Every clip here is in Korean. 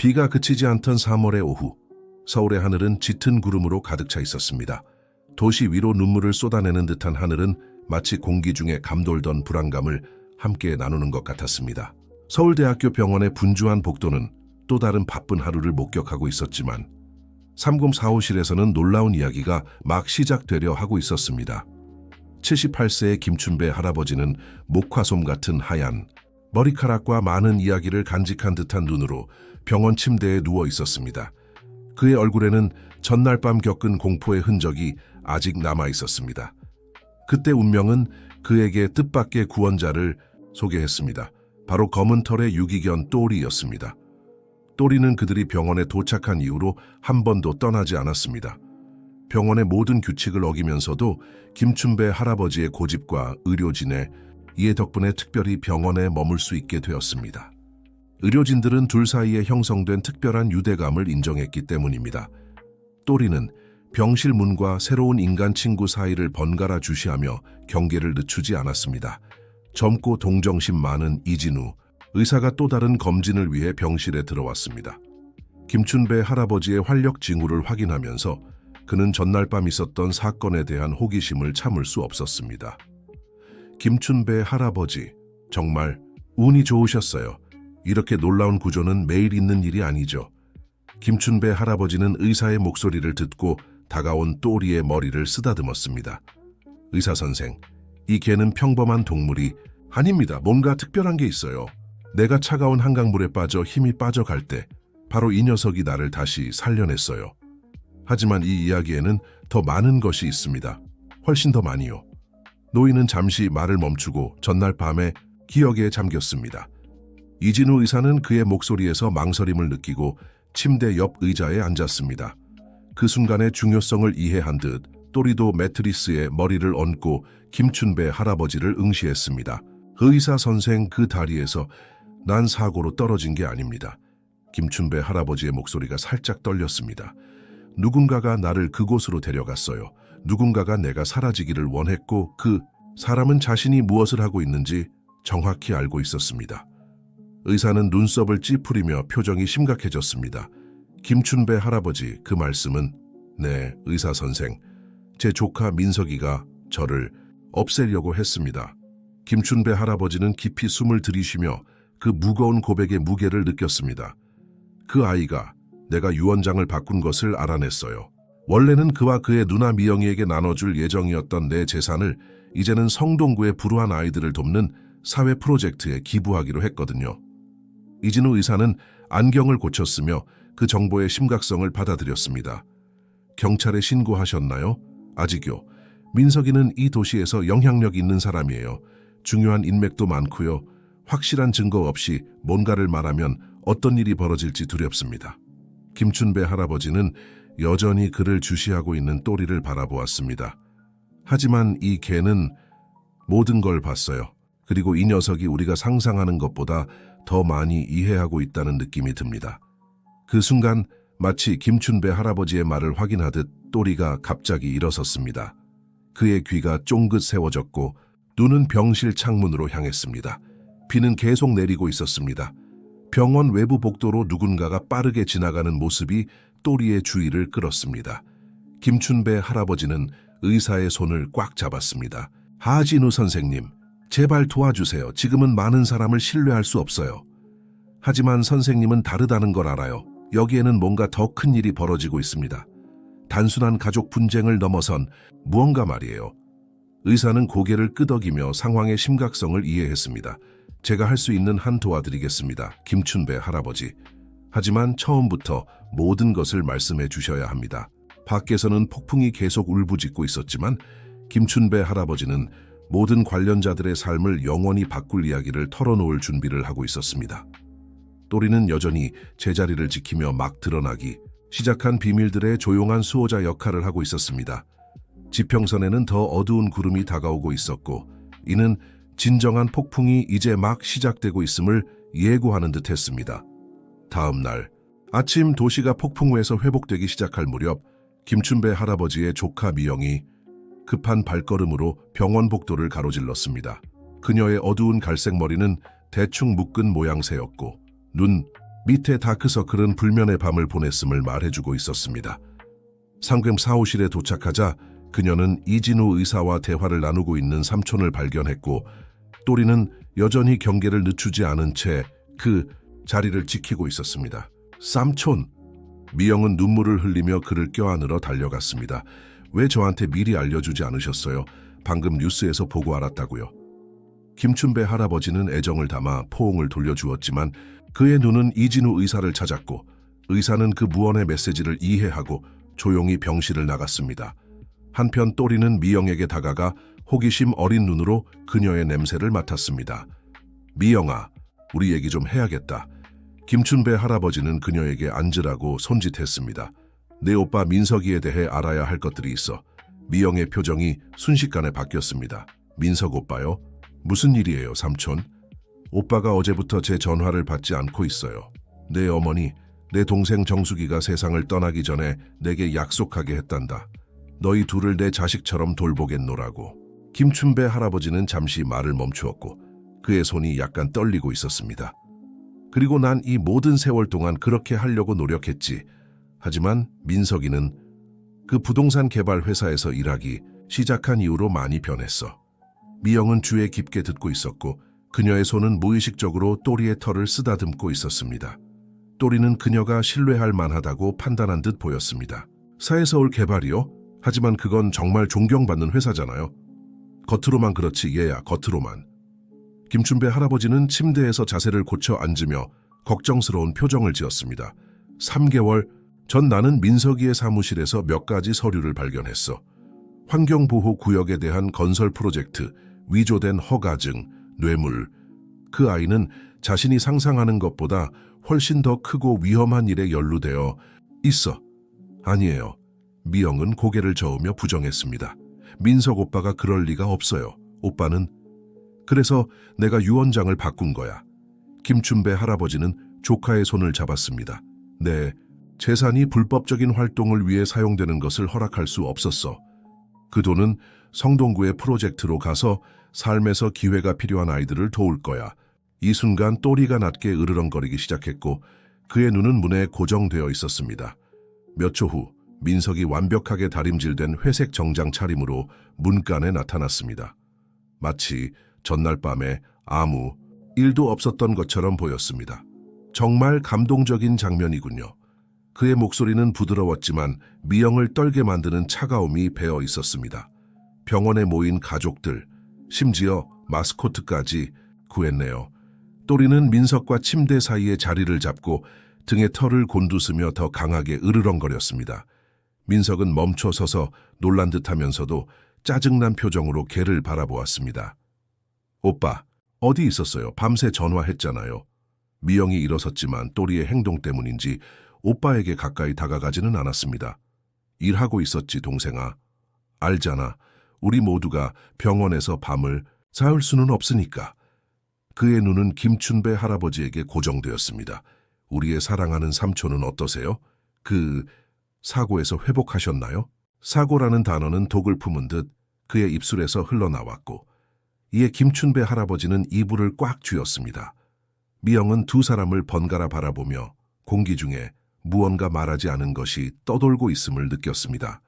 비가 그치지 않던 3월의 오후, 서울의 하늘은 짙은 구름으로 가득 차 있었습니다. 도시 위로 눈물을 쏟아내는 듯한 하늘은 마치 공기 중에 감돌던 불안감을 함께 나누는 것 같았습니다. 서울대학교 병원의 분주한 복도는 또 다른 바쁜 하루를 목격하고 있었지만 3045실에서는 놀라운 이야기가 막 시작되려 하고 있었습니다. 78세의 김춘배 할아버지는 목화솜 같은 하얀 머리카락과 많은 이야기를 간직한 듯한 눈으로 병원 침대에 누워 있었습니다. 그의 얼굴에는 전날 밤 겪은 공포의 흔적이 아직 남아 있었습니다. 그때 운명은 그에게 뜻밖의 구원자를 소개했습니다. 바로 검은 털의 유기견 또리였습니다. 또리는 그들이 병원에 도착한 이후로 한 번도 떠나지 않았습니다. 병원의 모든 규칙을 어기면서도 김춘배 할아버지의 고집과 의료진의 이해 덕분에 특별히 병원에 머물 수 있게 되었습니다. 의료진들은 둘 사이에 형성된 특별한 유대감을 인정했기 때문입니다. 또리는 병실 문과 새로운 인간 친구 사이를 번갈아 주시하며 경계를 늦추지 않았습니다. 젊고 동정심 많은 이진우, 의사가 또 다른 검진을 위해 병실에 들어왔습니다. 김춘배 할아버지의 활력 징후를 확인하면서 그는 전날 밤 있었던 사건에 대한 호기심을 참을 수 없었습니다. 김춘배 할아버지, 정말 운이 좋으셨어요. 이렇게 놀라운 구조는 매일 있는 일이 아니죠. 김춘배 할아버지는 의사의 목소리를 듣고 다가온 또리의 머리를 쓰다듬었습니다. 의사 선생, 이 개는 평범한 동물이 아닙니다. 뭔가 특별한 게 있어요. 내가 차가운 한강물에 빠져 힘이 빠져갈 때 바로 이 녀석이 나를 다시 살려냈어요. 하지만 이 이야기에는 더 많은 것이 있습니다. 훨씬 더 많이요. 노인은 잠시 말을 멈추고 전날 밤에 기억에 잠겼습니다. 이진우 의사는 그의 목소리에서 망설임을 느끼고 침대 옆 의자에 앉았습니다. 그 순간의 중요성을 이해한 듯 또리도 매트리스에 머리를 얹고 김춘배 할아버지를 응시했습니다. 의사 선생 그 다리에서 난 사고로 떨어진 게 아닙니다. 김춘배 할아버지의 목소리가 살짝 떨렸습니다. 누군가가 나를 그곳으로 데려갔어요. 누군가가 내가 사라지기를 원했고 그 사람은 자신이 무엇을 하고 있는지 정확히 알고 있었습니다. 의사는 눈썹을 찌푸리며 표정이 심각해졌습니다. 김춘배 할아버지 그 말씀은 네, 의사 선생. 제 조카 민석이가 저를 없애려고 했습니다. 김춘배 할아버지는 깊이 숨을 들이쉬며 그 무거운 고백의 무게를 느꼈습니다. 그 아이가 내가 유언장을 바꾼 것을 알아냈어요. 원래는 그와 그의 누나 미영이에게 나눠줄 예정이었던 내 재산을 이제는 성동구의 불우한 아이들을 돕는 사회 프로젝트에 기부하기로 했거든요. 이진우 의사는 안경을 고쳤으며 그 정보의 심각성을 받아들였습니다. 경찰에 신고하셨나요? 아직요. 민석이는 이 도시에서 영향력 있는 사람이에요. 중요한 인맥도 많고요. 확실한 증거 없이 뭔가를 말하면 어떤 일이 벌어질지 두렵습니다. 김춘배 할아버지는 여전히 그를 주시하고 있는 또리를 바라보았습니다. 하지만 이 개는 모든 걸 봤어요. 그리고 이 녀석이 우리가 상상하는 것보다 더 많이 이해하고 있다는 느낌이 듭니다. 그 순간 마치 김춘배 할아버지의 말을 확인하듯 또리가 갑자기 일어섰습니다. 그의 귀가 쫑긋 세워졌고 눈은 병실 창문으로 향했습니다. 비는 계속 내리고 있었습니다. 병원 외부 복도로 누군가가 빠르게 지나가는 모습이 또리의 주의를 끌었습니다. 김춘배 할아버지는 의사의 손을 꽉 잡았습니다. 하진우 선생님, 제발 도와주세요. 지금은 많은 사람을 신뢰할 수 없어요. 하지만 선생님은 다르다는 걸 알아요. 여기에는 뭔가 더 큰 일이 벌어지고 있습니다. 단순한 가족 분쟁을 넘어선 무언가 말이에요. 의사는 고개를 끄덕이며 상황의 심각성을 이해했습니다. 제가 할 수 있는 한 도와드리겠습니다. 김춘배 할아버지. 하지만 처음부터 모든 것을 말씀해 주셔야 합니다. 밖에서는 폭풍이 계속 울부짖고 있었지만 김춘배 할아버지는 모든 관련자들의 삶을 영원히 바꿀 이야기를 털어놓을 준비를 하고 있었습니다. 또리는 여전히 제자리를 지키며 막 드러나기 시작한 비밀들의 조용한 수호자 역할을 하고 있었습니다. 지평선에는 더 어두운 구름이 다가오고 있었고 이는 진정한 폭풍이 이제 막 시작되고 있음을 예고하는 듯 했습니다. 다음 날 아침 도시가 폭풍우에서 회복되기 시작할 무렵 김춘배 할아버지의 조카 미영이 급한 발걸음으로 병원 복도를 가로질렀습니다. 그녀의 어두운 갈색 머리는 대충 묶은 모양새였고 눈, 밑에 다크서클은 불면의 밤을 보냈음을 말해주고 있었습니다. 상금 사호실에 도착하자 그녀는 이진우 의사와 대화를 나누고 있는 삼촌을 발견했고 또리는 여전히 경계를 늦추지 않은 채 그 자리를 지키고 있었습니다. 삼촌! 미영은 눈물을 흘리며 그를 껴안으러 달려갔습니다. 왜 저한테 미리 알려주지 않으셨어요? 방금 뉴스에서 보고 알았다고요. 김춘배 할아버지는 애정을 담아 포옹을 돌려주었지만 그의 눈은 이진우 의사를 찾았고 의사는 그 무언의 메시지를 이해하고 조용히 병실을 나갔습니다. 한편 또리는 미영에게 다가가 호기심 어린 눈으로 그녀의 냄새를 맡았습니다. 미영아, 우리 얘기 좀 해야겠다. 김춘배 할아버지는 그녀에게 앉으라고 손짓했습니다. 내 오빠 민석이에 대해 알아야 할 것들이 있어. 미영의 표정이 순식간에 바뀌었습니다. 민석 오빠요? 무슨 일이에요, 삼촌? 오빠가 어제부터 제 전화를 받지 않고 있어요. 내 어머니, 내 동생 정숙이가 세상을 떠나기 전에 내게 약속하게 했단다. 너희 둘을 내 자식처럼 돌보겠노라고. 김춘배 할아버지는 잠시 말을 멈추었고 그의 손이 약간 떨리고 있었습니다. 그리고 난 이 모든 세월 동안 그렇게 하려고 노력했지. 하지만 민석이는 그 부동산 개발 회사에서 일하기 시작한 이후로 많이 변했어. 미영은 주에 깊게 듣고 있었고 그녀의 손은 무의식적으로 또리의 털을 쓰다듬고 있었습니다. 또리는 그녀가 신뢰할 만하다고 판단한 듯 보였습니다. 사회서울 개발이요? 하지만 그건 정말 존경받는 회사잖아요. 겉으로만 그렇지 얘야 겉으로만. 김춘배 할아버지는 침대에서 자세를 고쳐 앉으며 걱정스러운 표정을 지었습니다. 3개월 전 나는 민석이의 사무실에서 몇 가지 서류를 발견했어. 환경보호구역에 대한 건설 프로젝트, 위조된 허가증, 뇌물. 그 아이는 자신이 상상하는 것보다 훨씬 더 크고 위험한 일에 연루되어 있어. 아니에요. 미영은 고개를 저으며 부정했습니다. 민석 오빠가 그럴 리가 없어요. 오빠는 그래서 내가 유언장을 바꾼 거야. 김춘배 할아버지는 조카의 손을 잡았습니다. 네, 재산이 불법적인 활동을 위해 사용되는 것을 허락할 수 없었어. 그 돈은 성동구의 프로젝트로 가서 삶에서 기회가 필요한 아이들을 도울 거야. 이 순간 또리가 낮게 으르렁거리기 시작했고 그의 눈은 문에 고정되어 있었습니다. 몇 초 후 민석이 완벽하게 다림질된 회색 정장 차림으로 문간에 나타났습니다. 마치 전날 밤에 아무 일도 없었던 것처럼 보였습니다. 정말 감동적인 장면이군요. 그의 목소리는 부드러웠지만 미영을 떨게 만드는 차가움이 배어 있었습니다. 병원에 모인 가족들, 심지어 마스코트까지 구했네요. 또리는 민석과 침대 사이에 자리를 잡고 등에 털을 곤두스며 더 강하게 으르렁거렸습니다. 민석은 멈춰 서서 놀란 듯 하면서도 짜증난 표정으로 개를 바라보았습니다. 오빠, 어디 있었어요? 밤새 전화했잖아요. 미영이 일어섰지만 또리의 행동 때문인지 오빠에게 가까이 다가가지는 않았습니다. 일하고 있었지, 동생아. 알잖아. 우리 모두가 병원에서 밤을 자울 수는 없으니까. 그의 눈은 김춘배 할아버지에게 고정되었습니다. 우리의 사랑하는 삼촌은 어떠세요? 그 사고에서 회복하셨나요? 사고라는 단어는 독을 품은 듯 그의 입술에서 흘러나왔고 이에 김춘배 할아버지는 이불을 꽉 쥐었습니다. 미영은 두 사람을 번갈아 바라보며 공기 중에 무언가 말하지 않은 것이 떠돌고 있음을 느꼈습니다.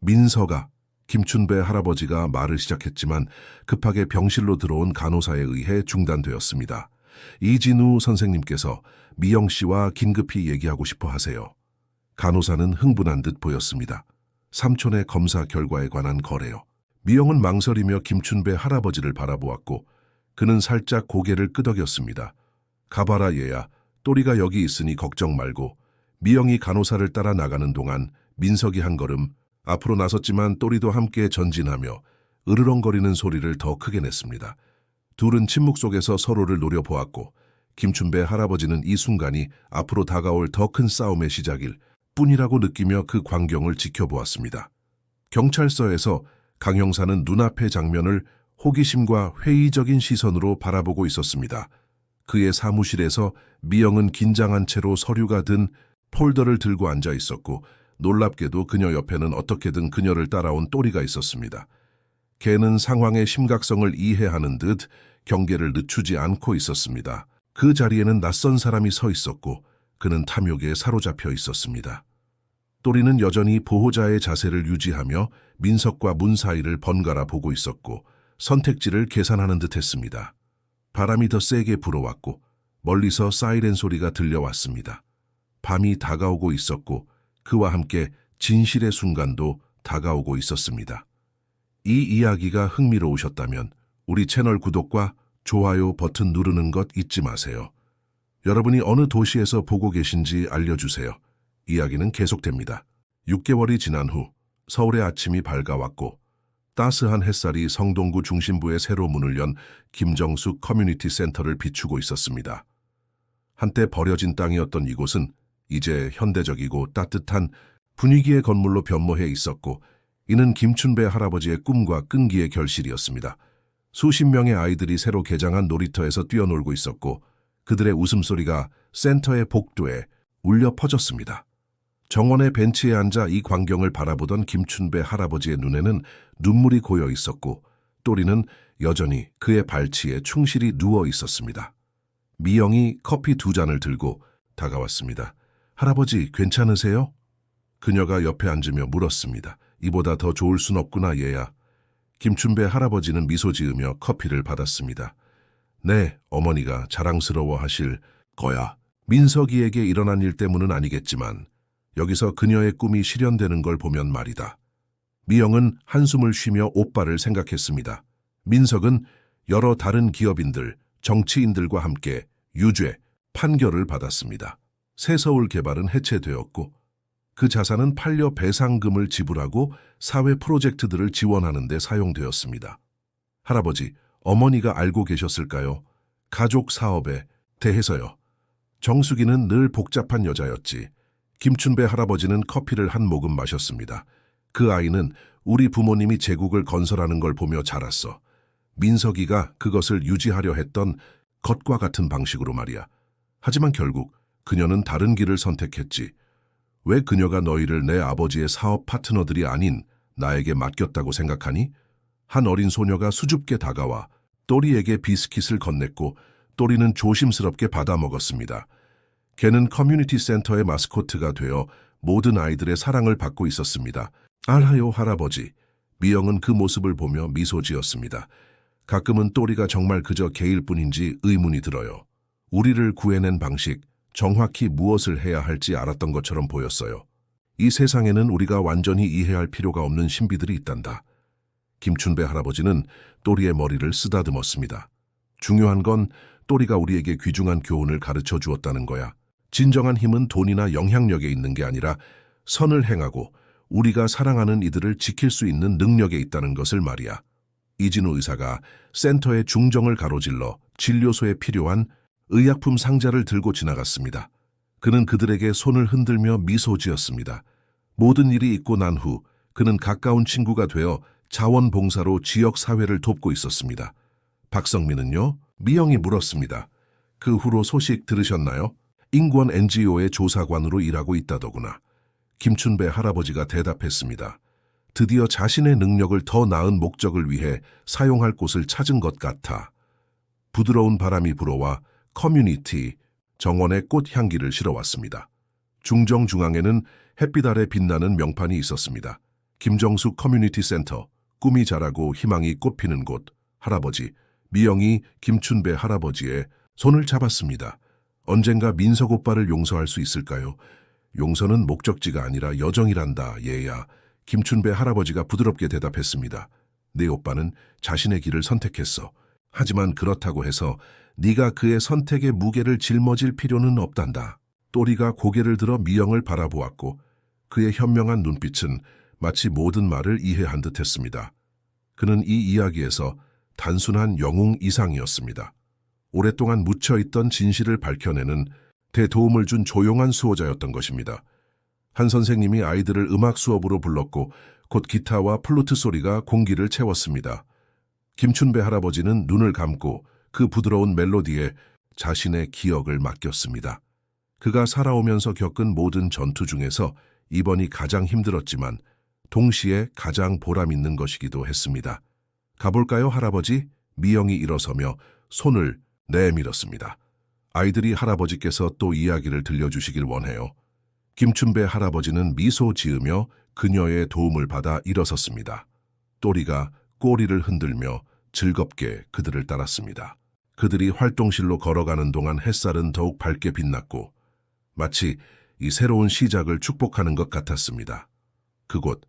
민서가 김춘배 할아버지가 말을 시작했지만 급하게 병실로 들어온 간호사에 의해 중단되었습니다. 이진우 선생님께서 미영 씨와 긴급히 얘기하고 싶어 하세요. 간호사는 흥분한 듯 보였습니다. 삼촌의 검사 결과에 관한 거래요. 미영은 망설이며 김춘배 할아버지를 바라보았고 그는 살짝 고개를 끄덕였습니다. 가봐라 얘야, 또리가 여기 있으니 걱정 말고 미영이 간호사를 따라 나가는 동안 민석이 한 걸음 앞으로 나섰지만 또리도 함께 전진하며 으르렁거리는 소리를 더 크게 냈습니다. 둘은 침묵 속에서 서로를 노려보았고 김춘배 할아버지는 이 순간이 앞으로 다가올 더 큰 싸움의 시작일 뿐이라고 느끼며 그 광경을 지켜보았습니다. 경찰서에서 강 형사는 눈앞의 장면을 호기심과 회의적인 시선으로 바라보고 있었습니다. 그의 사무실에서 미영은 긴장한 채로 서류가 든 폴더를 들고 앉아 있었고 놀랍게도 그녀 옆에는 어떻게든 그녀를 따라온 또리가 있었습니다. 걔는 상황의 심각성을 이해하는 듯 경계를 늦추지 않고 있었습니다. 그 자리에는 낯선 사람이 서 있었고 그는 탐욕에 사로잡혀 있었습니다. 또리는 여전히 보호자의 자세를 유지하며 민석과 문 사이를 번갈아 보고 있었고 선택지를 계산하는 듯 했습니다. 바람이 더 세게 불어왔고 멀리서 사이렌 소리가 들려왔습니다. 밤이 다가오고 있었고 그와 함께 진실의 순간도 다가오고 있었습니다. 이 이야기가 흥미로우셨다면 우리 채널 구독과 좋아요 버튼 누르는 것 잊지 마세요. 여러분이 어느 도시에서 보고 계신지 알려주세요. 이야기는 계속됩니다. 6개월이 지난 후 서울의 아침이 밝아왔고 따스한 햇살이 성동구 중심부에 새로 문을 연 김정숙 커뮤니티 센터를 비추고 있었습니다. 한때 버려진 땅이었던 이곳은 이제 현대적이고 따뜻한 분위기의 건물로 변모해 있었고 이는 김춘배 할아버지의 꿈과 끈기의 결실이었습니다. 수십 명의 아이들이 새로 개장한 놀이터에서 뛰어놀고 있었고 그들의 웃음소리가 센터의 복도에 울려 퍼졌습니다. 정원의 벤치에 앉아 이 광경을 바라보던 김춘배 할아버지의 눈에는 눈물이 고여 있었고 또리는 여전히 그의 발치에 충실히 누워 있었습니다. 미영이 커피 두 잔을 들고 다가왔습니다. 할아버지 괜찮으세요? 그녀가 옆에 앉으며 물었습니다. 이보다 더 좋을 순 없구나 얘야. 김춘배 할아버지는 미소 지으며 커피를 받았습니다. 네, 어머니가 자랑스러워 하실 거야. 민석이에게 일어난 일 때문은 아니겠지만 여기서 그녀의 꿈이 실현되는 걸 보면 말이다. 미영은 한숨을 쉬며 오빠를 생각했습니다. 민석은 여러 다른 기업인들, 정치인들과 함께 유죄, 판결을 받았습니다. 새서울 개발은 해체되었고 그 자산은 팔려 배상금을 지불하고 사회 프로젝트들을 지원하는 데 사용되었습니다. 할아버지, 어머니가 알고 계셨을까요? 가족 사업에 대해서요. 정수기는 늘 복잡한 여자였지. 김춘배 할아버지는 커피를 한 모금 마셨습니다. 그 아이는 우리 부모님이 제국을 건설하는 걸 보며 자랐어. 민석이가 그것을 유지하려 했던 것과 같은 방식으로 말이야. 하지만 결국 그녀는 다른 길을 선택했지. 왜 그녀가 너희를 내 아버지의 사업 파트너들이 아닌 나에게 맡겼다고 생각하니? 한 어린 소녀가 수줍게 다가와 또리에게 비스킷을 건넸고 또리는 조심스럽게 받아 먹었습니다. 걔는 커뮤니티 센터의 마스코트가 되어 모든 아이들의 사랑을 받고 있었습니다. 알하요 할아버지. 미영은 그 모습을 보며 미소 지었습니다. 가끔은 또리가 정말 그저 개일 뿐인지 의문이 들어요. 우리를 구해낸 방식, 정확히 무엇을 해야 할지 알았던 것처럼 보였어요. 이 세상에는 우리가 완전히 이해할 필요가 없는 신비들이 있단다. 김춘배 할아버지는 또리의 머리를 쓰다듬었습니다. 중요한 건 또리가 우리에게 귀중한 교훈을 가르쳐 주었다는 거야. 진정한 힘은 돈이나 영향력에 있는 게 아니라 선을 행하고 우리가 사랑하는 이들을 지킬 수 있는 능력에 있다는 것을 말이야. 이진우 의사가 센터의 중정을 가로질러 진료소에 필요한 의약품 상자를 들고 지나갔습니다. 그는 그들에게 손을 흔들며 미소 지었습니다. 모든 일이 있고 난 후 그는 가까운 친구가 되어 자원봉사로 지역 사회를 돕고 있었습니다. 박성민은요? 미영이 물었습니다. 그 후로 소식 들으셨나요? 인권 NGO의 조사관으로 일하고 있다더구나. 김춘배 할아버지가 대답했습니다. 드디어 자신의 능력을 더 나은 목적을 위해 사용할 곳을 찾은 것 같아. 부드러운 바람이 불어와 커뮤니티, 정원의 꽃 향기를 실어왔습니다. 중정 중앙에는 햇빛 아래 빛나는 명판이 있었습니다. 김정숙 커뮤니티 센터, 꿈이 자라고 희망이 꽃피는 곳, 할아버지, 미영이 김춘배 할아버지의 손을 잡았습니다. 언젠가 민석 오빠를 용서할 수 있을까요? 용서는 목적지가 아니라 여정이란다, 얘야. 김춘배 할아버지가 부드럽게 대답했습니다. 내 오빠는 자신의 길을 선택했어. 하지만 그렇다고 해서 네가 그의 선택의 무게를 짊어질 필요는 없단다. 또리가 고개를 들어 미영을 바라보았고 그의 현명한 눈빛은 마치 모든 말을 이해한 듯했습니다. 그는 이 이야기에서 단순한 영웅 이상이었습니다. 오랫동안 묻혀있던 진실을 밝혀내는 대도움을 준 조용한 수호자였던 것입니다. 한 선생님이 아이들을 음악 수업으로 불렀고 곧 기타와 플루트 소리가 공기를 채웠습니다. 김춘배 할아버지는 눈을 감고 그 부드러운 멜로디에 자신의 기억을 맡겼습니다. 그가 살아오면서 겪은 모든 전투 중에서 이번이 가장 힘들었지만 동시에 가장 보람 있는 것이기도 했습니다. 가볼까요, 할아버지? 미영이 일어서며 손을 내밀었습니다. 아이들이 할아버지께서 또 이야기를 들려주시길 원해요. 김춘배 할아버지는 미소 지으며 그녀의 도움을 받아 일어섰습니다. 또리가 꼬리를 흔들며 즐겁게 그들을 따랐습니다. 그들이 활동실로 걸어가는 동안 햇살은 더욱 밝게 빛났고 마치 이 새로운 시작을 축복하는 것 같았습니다. 그곳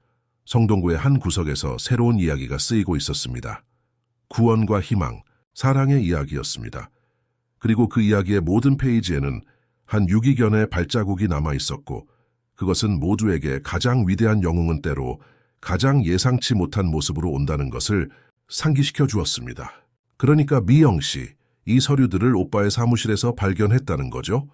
성동구의 한 구석에서 새로운 이야기가 쓰이고 있었습니다. 구원과 희망, 사랑의 이야기였습니다. 그리고 그 이야기의 모든 페이지에는 한 유기견의 발자국이 남아 있었고 그것은 모두에게 가장 위대한 영웅은 때로 가장 예상치 못한 모습으로 온다는 것을 상기시켜 주었습니다. 그러니까 미영 씨, 이 서류들을 오빠의 사무실에서 발견했다는 거죠?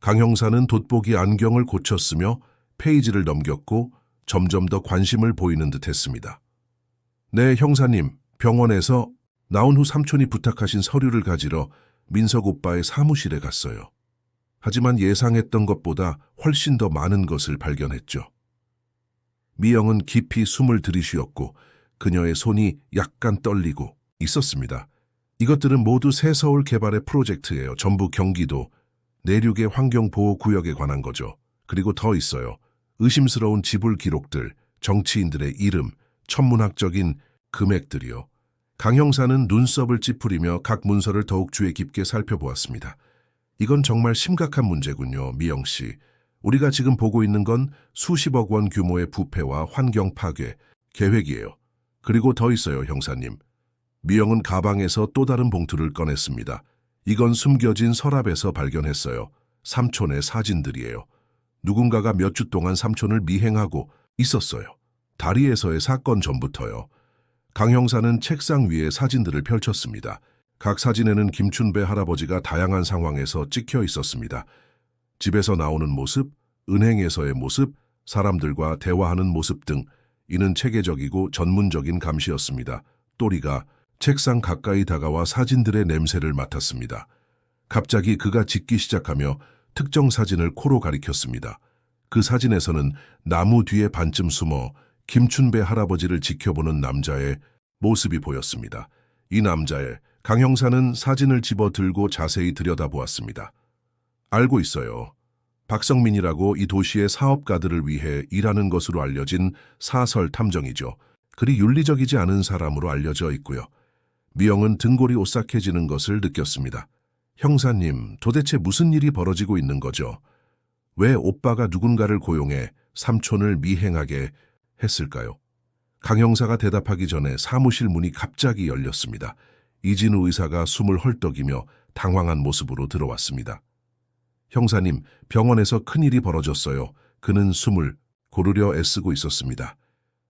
강 형사는 돋보기 안경을 고쳤으며 페이지를 넘겼고 점점 더 관심을 보이는 듯 했습니다. 네, 형사님, 병원에서 나온 후 삼촌이 부탁하신 서류를 가지러 민석 오빠의 사무실에 갔어요. 하지만 예상했던 것보다 훨씬 더 많은 것을 발견했죠. 미영은 깊이 숨을 들이쉬었고 그녀의 손이 약간 떨리고 있었습니다. 이것들은 모두 새서울 개발의 프로젝트예요. 전부 경기도, 내륙의 환경보호구역에 관한 거죠. 그리고 더 있어요. 의심스러운 지불 기록들, 정치인들의 이름, 천문학적인 금액들이요. 강 형사는 눈썹을 찌푸리며 각 문서를 더욱 주의 깊게 살펴보았습니다. 이건 정말 심각한 문제군요, 미영 씨. 우리가 지금 보고 있는 건 수십억 원 규모의 부패와 환경 파괴, 계획이에요. 그리고 더 있어요, 형사님. 미영은 가방에서 또 다른 봉투를 꺼냈습니다. 이건 숨겨진 서랍에서 발견했어요. 삼촌의 사진들이에요. 누군가가 몇 주 동안 삼촌을 미행하고 있었어요. 다리에서의 사건 전부터요. 강 형사는 책상 위에 사진들을 펼쳤습니다. 각 사진에는 김춘배 할아버지가 다양한 상황에서 찍혀 있었습니다. 집에서 나오는 모습, 은행에서의 모습, 사람들과 대화하는 모습 등 이는 체계적이고 전문적인 감시였습니다. 또리가 책상 가까이 다가와 사진들의 냄새를 맡았습니다. 갑자기 그가 짖기 시작하며 특정 사진을 코로 가리켰습니다. 그 사진에서는 나무 뒤에 반쯤 숨어 김춘배 할아버지를 지켜보는 남자의 모습이 보였습니다. 이 남자의 강 형사는 사진을 집어 들고 자세히 들여다보았습니다. 알고 있어요. 박성민이라고 이 도시의 사업가들을 위해 일하는 것으로 알려진 사설 탐정이죠. 그리 윤리적이지 않은 사람으로 알려져 있고요. 미영은 등골이 오싹해지는 것을 느꼈습니다. 형사님, 도대체 무슨 일이 벌어지고 있는 거죠? 왜 오빠가 누군가를 고용해 삼촌을 미행하게 했을까요? 강 형사가 대답하기 전에 사무실 문이 갑자기 열렸습니다. 이진우 의사가 숨을 헐떡이며 당황한 모습으로 들어왔습니다. 형사님, 병원에서 큰일이 벌어졌어요. 그는 숨을 고르려 애쓰고 있었습니다.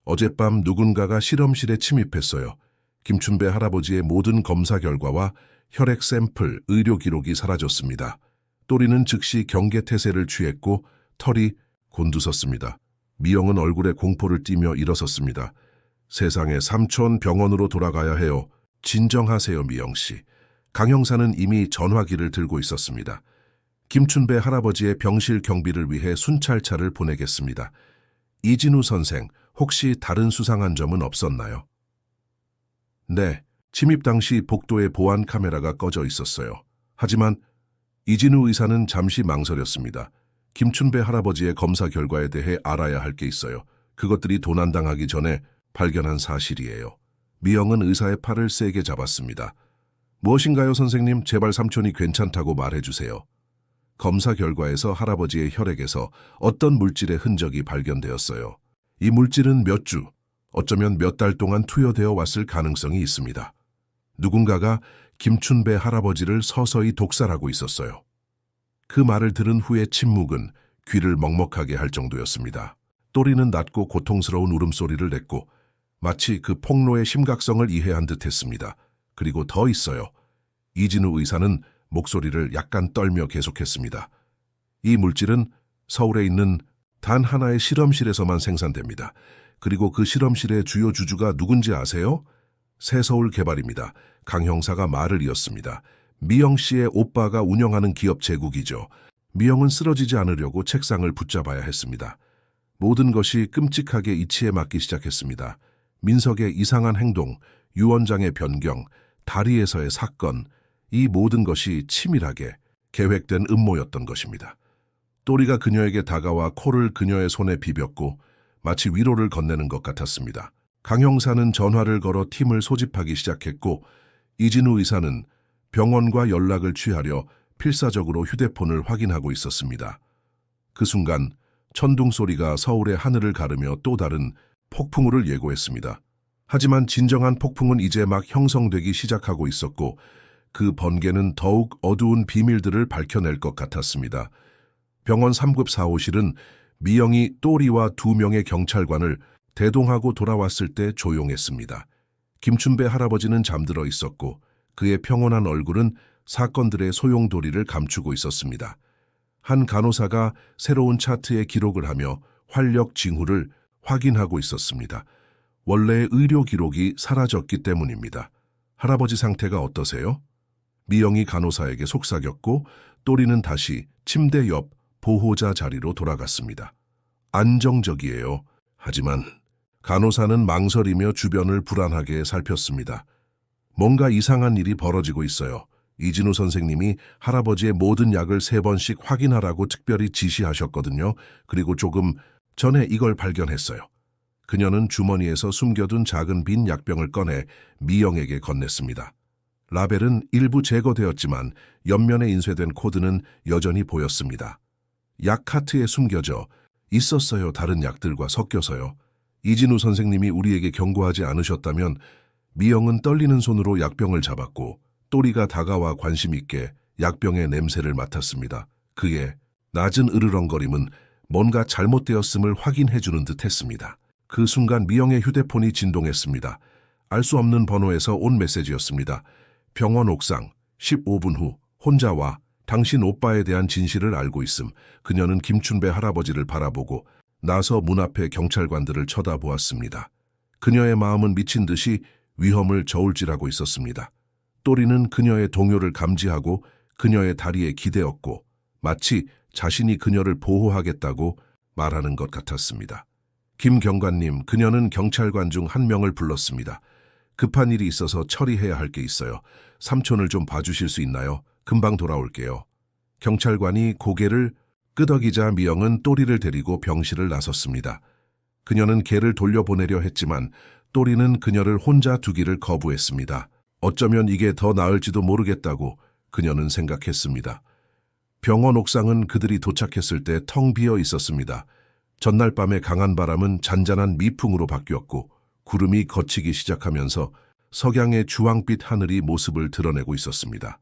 어젯밤 누군가가 실험실에 침입했어요. 김춘배 할아버지의 모든 검사 결과와 혈액 샘플, 의료 기록이 사라졌습니다. 또리는 즉시 경계 태세를 취했고 털이 곤두섰습니다. 미영은 얼굴에 공포를 띠며 일어섰습니다. 세상에 삼촌 병원으로 돌아가야 해요. 진정하세요, 미영 씨. 강 형사는 이미 전화기를 들고 있었습니다. 김춘배 할아버지의 병실 경비를 위해 순찰차를 보내겠습니다. 이진우 선생, 혹시 다른 수상한 점은 없었나요? 네, 침입 당시 복도에 보안 카메라가 꺼져 있었어요. 하지만 이진우 의사는 잠시 망설였습니다. 김춘배 할아버지의 검사 결과에 대해 알아야 할 게 있어요. 그것들이 도난당하기 전에 발견한 사실이에요. 미영은 의사의 팔을 세게 잡았습니다. 무엇인가요, 선생님? 제발 삼촌이 괜찮다고 말해주세요. 검사 결과에서 할아버지의 혈액에서 어떤 물질의 흔적이 발견되었어요. 이 물질은 몇 주, 어쩌면 몇 달 동안 투여되어 왔을 가능성이 있습니다. 누군가가 김춘배 할아버지를 서서히 독살하고 있었어요. 그 말을 들은 후에 침묵은 귀를 먹먹하게 할 정도였습니다. 또리는 낮고 고통스러운 울음소리를 냈고 마치 그 폭로의 심각성을 이해한 듯 했습니다. 그리고 더 있어요. 이진우 의사는 목소리를 약간 떨며 계속했습니다. 이 물질은 서울에 있는 단 하나의 실험실에서만 생산됩니다. 그리고 그 실험실의 주요 주주가 누군지 아세요? 새서울 개발입니다. 강 형사가 말을 이었습니다. 미영 씨의 오빠가 운영하는 기업 제국이죠. 미영은 쓰러지지 않으려고 책상을 붙잡아야 했습니다. 모든 것이 끔찍하게 이치에 맞기 시작했습니다. 민석의 이상한 행동, 유원장의 변경, 다리에서의 사건, 이 모든 것이 치밀하게 계획된 음모였던 것입니다. 또리가 그녀에게 다가와 코를 그녀의 손에 비볐고 마치 위로를 건네는 것 같았습니다. 강 형사는 전화를 걸어 팀을 소집하기 시작했고 이진우 의사는 병원과 연락을 취하려 필사적으로 휴대폰을 확인하고 있었습니다. 그 순간 천둥 소리가 서울의 하늘을 가르며 또 다른 폭풍우를 예고했습니다. 하지만 진정한 폭풍은 이제 막 형성되기 시작하고 있었고 그 번개는 더욱 어두운 비밀들을 밝혀낼 것 같았습니다. 병원 3급 사호실은 미영이 또리와 두 명의 경찰관을 대동하고 돌아왔을 때 조용했습니다. 김춘배 할아버지는 잠들어 있었고 그의 평온한 얼굴은 사건들의 소용돌이를 감추고 있었습니다. 한 간호사가 새로운 차트에 기록을 하며 활력 징후를 확인하고 있었습니다. 원래의 의료 기록이 사라졌기 때문입니다. 할아버지 상태가 어떠세요? 미영이 간호사에게 속삭였고 또리는 다시 침대 옆 보호자 자리로 돌아갔습니다. 안정적이에요. 하지만 간호사는 망설이며 주변을 불안하게 살폈습니다. 뭔가 이상한 일이 벌어지고 있어요. 이진우 선생님이 할아버지의 모든 약을 세 번씩 확인하라고 특별히 지시하셨거든요. 그리고 조금 전에 이걸 발견했어요. 그녀는 주머니에서 숨겨둔 작은 빈 약병을 꺼내 미영에게 건넸습니다. 라벨은 일부 제거되었지만 옆면에 인쇄된 코드는 여전히 보였습니다. 약 카트에 숨겨져 있었어요. 다른 약들과 섞여서요. 이진우 선생님이 우리에게 경고하지 않으셨다면 미영은 떨리는 손으로 약병을 잡았고 또리가 다가와 관심 있게 약병의 냄새를 맡았습니다. 그의 낮은 으르렁거림은 뭔가 잘못되었음을 확인해주는 듯 했습니다. 그 순간 미영의 휴대폰이 진동했습니다. 알 수 없는 번호에서 온 메시지였습니다. 병원 옥상 15분 후 혼자와 당신 오빠에 대한 진실을 알고 있음. 그녀는 김춘배 할아버지를 바라보고 나서 문 앞에 경찰관들을 쳐다보았습니다. 그녀의 마음은 미친 듯이 위험을 저울질하고 있었습니다. 또리는 그녀의 동요를 감지하고 그녀의 다리에 기대었고 마치 자신이 그녀를 보호하겠다고 말하는 것 같았습니다. 김 경관님, 그녀는 경찰관 중 한 명을 불렀습니다. 급한 일이 있어서 처리해야 할 게 있어요. 삼촌을 좀 봐주실 수 있나요? 금방 돌아올게요. 경찰관이 고개를 끄덕이자 미영은 또리를 데리고 병실을 나섰습니다. 그녀는 개를 돌려보내려 했지만 또리는 그녀를 혼자 두기를 거부했습니다. 어쩌면 이게 더 나을지도 모르겠다고 그녀는 생각했습니다. 병원 옥상은 그들이 도착했을 때 텅 비어 있었습니다. 전날 밤의 강한 바람은 잔잔한 미풍으로 바뀌었고 구름이 걷히기 시작하면서 석양의 주황빛 하늘이 모습을 드러내고 있었습니다.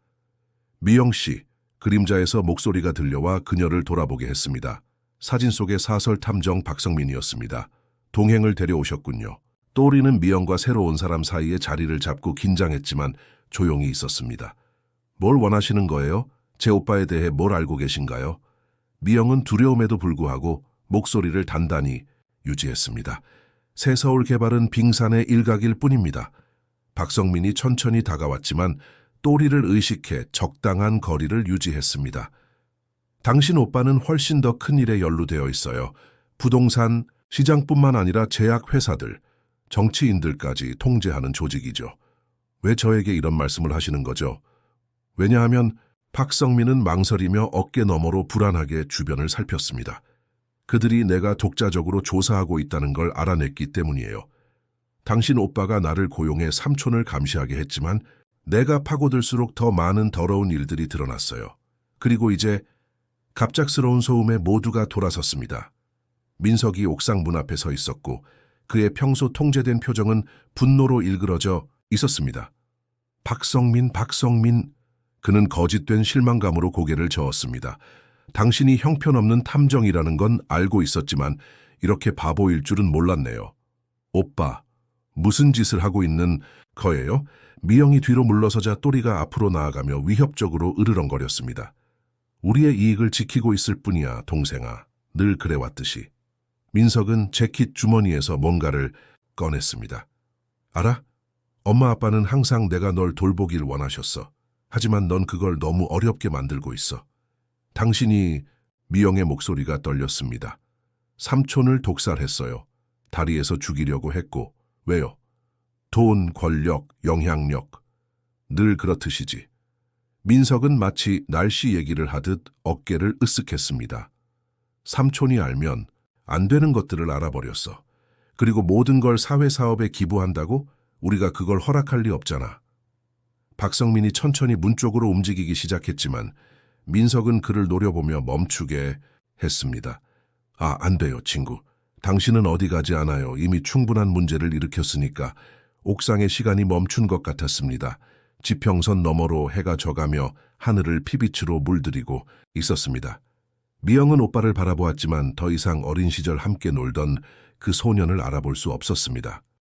미영 씨, 그림자에서 목소리가 들려와 그녀를 돌아보게 했습니다. 사진 속의 사설 탐정 박성민이었습니다. 동행을 데려오셨군요. 또리는 미영과 새로 온 사람 사이에 자리를 잡고 긴장했지만 조용히 있었습니다. 뭘 원하시는 거예요? 제 오빠에 대해 뭘 알고 계신가요? 미영은 두려움에도 불구하고 목소리를 단단히 유지했습니다. 새 서울 개발은 빙산의 일각일 뿐입니다. 박성민이 천천히 다가왔지만 또리를 의식해 적당한 거리를 유지했습니다. 당신 오빠는 훨씬 더 큰 일에 연루되어 있어요. 부동산, 시장뿐만 아니라 제약회사들, 정치인들까지 통제하는 조직이죠. 왜 저에게 이런 말씀을 하시는 거죠? 왜냐하면 박성민은 망설이며 어깨 너머로 불안하게 주변을 살폈습니다. 그들이 내가 독자적으로 조사하고 있다는 걸 알아냈기 때문이에요. 당신 오빠가 나를 고용해 삼촌을 감시하게 했지만 내가 파고들수록 더 많은 더러운 일들이 드러났어요. 그리고 이제 갑작스러운 소음에 모두가 돌아섰습니다. 민석이 옥상 문 앞에 서 있었고 그의 평소 통제된 표정은 분노로 일그러져 있었습니다. 박성민, 박성민. 그는 거짓된 실망감으로 고개를 저었습니다. 당신이 형편없는 탐정이라는 건 알고 있었지만 이렇게 바보일 줄은 몰랐네요. 오빠, 무슨 짓을 하고 있는 거예요? 미영이 뒤로 물러서자 또리가 앞으로 나아가며 위협적으로 으르렁거렸습니다. 우리의 이익을 지키고 있을 뿐이야, 동생아. 늘 그래왔듯이. 민석은 재킷 주머니에서 뭔가를 꺼냈습니다. 알아? 엄마 아빠는 항상 내가 널 돌보길 원하셨어. 하지만 넌 그걸 너무 어렵게 만들고 있어. 당신이 미영의 목소리가 떨렸습니다. 삼촌을 독살했어요. 다리에서 죽이려고 했고 왜요? 돈, 권력, 영향력. 늘 그렇듯이지. 민석은 마치 날씨 얘기를 하듯 어깨를 으쓱했습니다. 삼촌이 알면 안 되는 것들을 알아버렸어. 그리고 모든 걸 사회사업에 기부한다고 우리가 그걸 허락할 리 없잖아. 박성민이 천천히 문 쪽으로 움직이기 시작했지만 민석은 그를 노려보며 멈추게 했습니다. 아, 안 돼요, 친구. 당신은 어디 가지 않아요. 이미 충분한 문제를 일으켰으니까 옥상의 시간이 멈춘 것 같았습니다. 지평선 너머로 해가 져가며 하늘을 피빛으로 물들이고 있었습니다. 미영은 오빠를 바라보았지만 더 이상 어린 시절 함께 놀던 그 소년을 알아볼 수 없었습니다.